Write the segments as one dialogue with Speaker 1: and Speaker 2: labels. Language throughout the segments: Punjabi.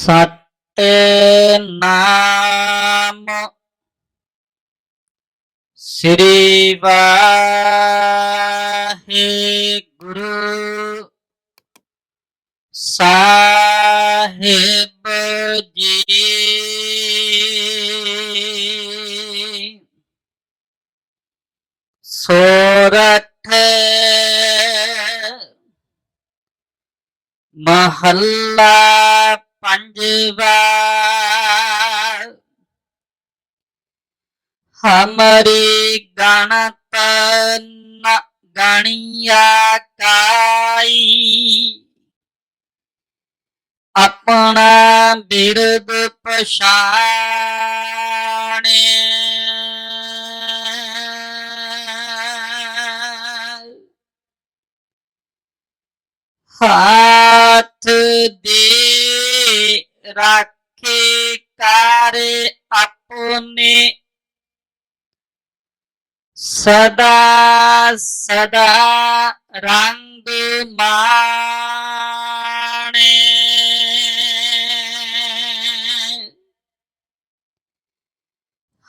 Speaker 1: ਸਤਿ ਨਾਮ। ਸ੍ਰੀ ਵਾਹਿਗੁਰੂ ਸਾਹਿਬ ਜੀ। ਸੋਰਠ ਮਹੱਲਾ ਪੰਜਵਾ ਹਮਰੀ ਗਣਤ ਨ ਗਣਿਆ ਕਾਈ। ਆਪਣਾ ਬਿਰਦ ਪਛਾਣੇ। ਹਾਥ ਦੇ ਰਾਖੇ ਕਰ ਆਪਣੇ ਸਦਾ ਸਦਾ ਰੰਗ ਮਾਣੇ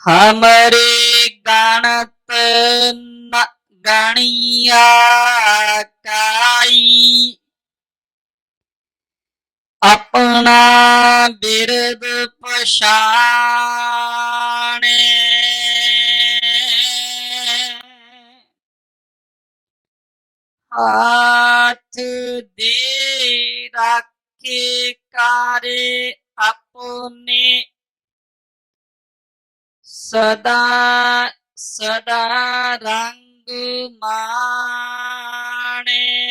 Speaker 1: ਹਮਰੇ ਗਣਤ ਨ ਗਣਿਆ ਕਾਈ ਆਪਣਾ ਬਿਰਦ ਪਛਾਣੇ। ਹਾਥ ਦੇ ਰਾਖੇ ਕਾਰੇ ਆਪਣੇ। ਸਦਾ ਸਦਾ ਰੰਗ ਮਾਣੇ।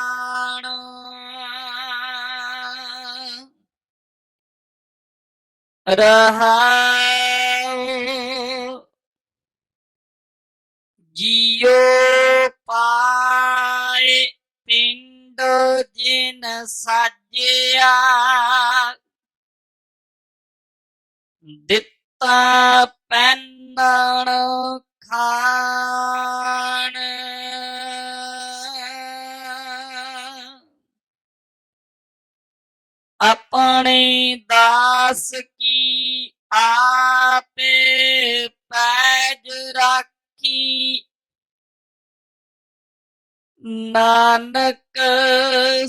Speaker 1: ਰਹਾਉ ਜਿਉ ਪਾਏ ਪਿੰਡ ਜਿਨ ਸਾਜਿਆ ਦਿੱਤਾ ਪੈਨਣ ਖਾ ਆਪਣੇ ਦਾਸ ਕੀ ਆਪੇ ਪੈਜ ਰਾਖੀ। ਨਾਨਕ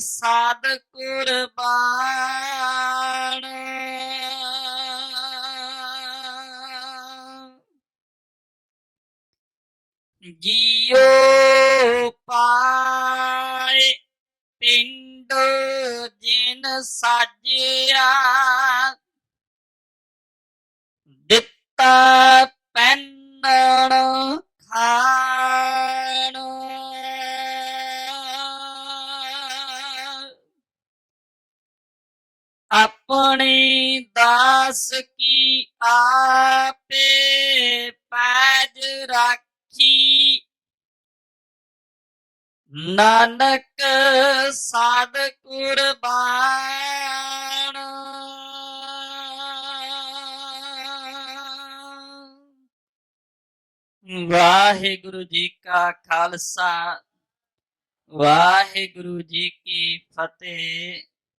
Speaker 1: ਸਾਧ ਕੁਰਬਾਨ। ਜਿਉ ਪਾਏ ਪਿੰਡ ਜਿਨ ਸਾਜਿਆ। ਦਿੱਤਾ ਪੈਨਣ ਖਾਣ। ਆਪਣੀ ਦਾਸ ਕੀ ਆਪੇ ਪੈਜ ਰਾਖੀ ਨਾਨਕ ਸਾਧ ਕੁਰਬਾਨ। ਵਾਹਿਗੁਰੂ ਜੀ ਕਾ ਖਾਲਸਾ ਵਾਹਿਗੁਰੂ ਜੀ ਕੀ ਫਤਿਹ।